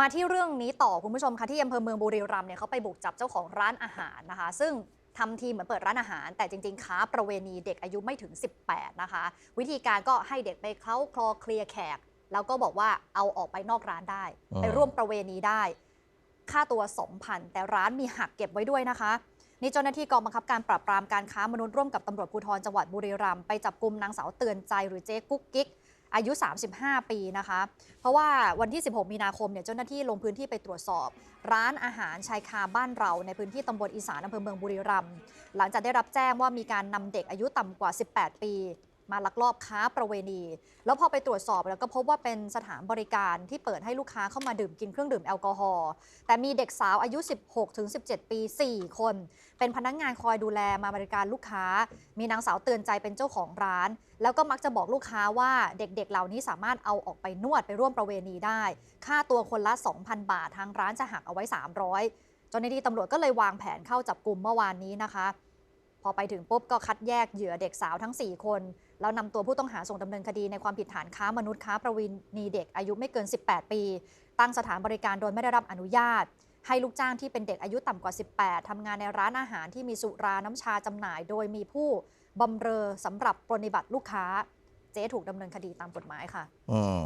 มาที่เรื่องนี้ต่อคุณผู้ชมคะที่อำเภอเมืองบุรีรัมย์เนี่ยเขาไปบุกจับเจ้าของร้านอาหารนะคะ ซึ่งทำทีเหมือนเปิดร้านอาหาร แต่จริงๆ ค้าประเวณีเด็กอายุไม่ถึง 18 นะคะ วิธีการก็ให้เด็กไปเคล้าคลอเคลียร์แขก แล้วก็บอกว่าเอาออกไปนอกร้านได้อืมไปร่วมประเวณีได้ ค่าตัว2,000แต่ร้านมีหักเก็บไว้ด้วยนะคะนี่เจ้าหน้าที่กองบังคับการปราบปรามการค้ามนุษย์ร่วมกับตำรวจภูธรจังหวัดบุรีรัมย์ไปจับกลุ่มนางสาวเตือนใจหรือเจ๊กุ๊กกิ๊ก อายุ 35 ปีนะคะ เพราะว่าวันที่ 16 มีนาคมเนี่ยเจ้าหน้าที่ลงพื้นที่ไปตรวจสอบ ร้านอาหารชายคาบ้านเราในพื้นที่ตำบลอีสานอำเภอเมืองบุรีรัมย์หลังจากได้รับแจ้งว่ามีการนำเด็กอายุต่ำกว่า 18 ปี มาลักลอบค้าประเวณี แล้วพอไปตรวจสอบแล้วก็พบว่าเป็นสถานบริการที่เปิดให้ลูกค้าเข้ามาดื่มกินเครื่องดื่มแอลกอฮอล์แต่มีเด็กสาวอายุ 16-17 ปี 4 คน เป็นพนักงานคอยดูแลมาบริการลูกค้า มีนางสาวเตือนใจเป็นเจ้าของร้าน แล้วก็มักจะบอกลูกค้าว่าเด็กๆเหล่านี้สามารถเอาออกไปนวดไปร่วมประเวณีได้ ค่าตัวคนละ 2,000 บาททางร้านจะหักเอาไว้ 300เจ้าหน้าที่ตำรวจก็เลยวางแผนเข้าจับกลุ่มเมื่อวานนี้นะคะ พอไปถึงปุ๊บก็คัดแยกเหยื่อเด็กสาวทั้ง 4 คน แล้วนำตัวผู้ต้องหาส่งดำเนินคดีในความผิดฐานค้ามนุษย์ค้าประเวณีเด็กอายุไม่เกิน 18 ปี ตั้งสถานบริการโดยไม่ได้รับอนุญาต ให้ลูกจ้างที่เป็นเด็กอายุต่ำกว่า 18 ทำงานในร้านอาหารที่มีสุราน้ำชาจำหน่าย โดยมีผู้บำเรอสำหรับปรนนิบัติลูกค้า เจ๊ถูกดำเนินคดีตามกฎหมายค่ะ อืม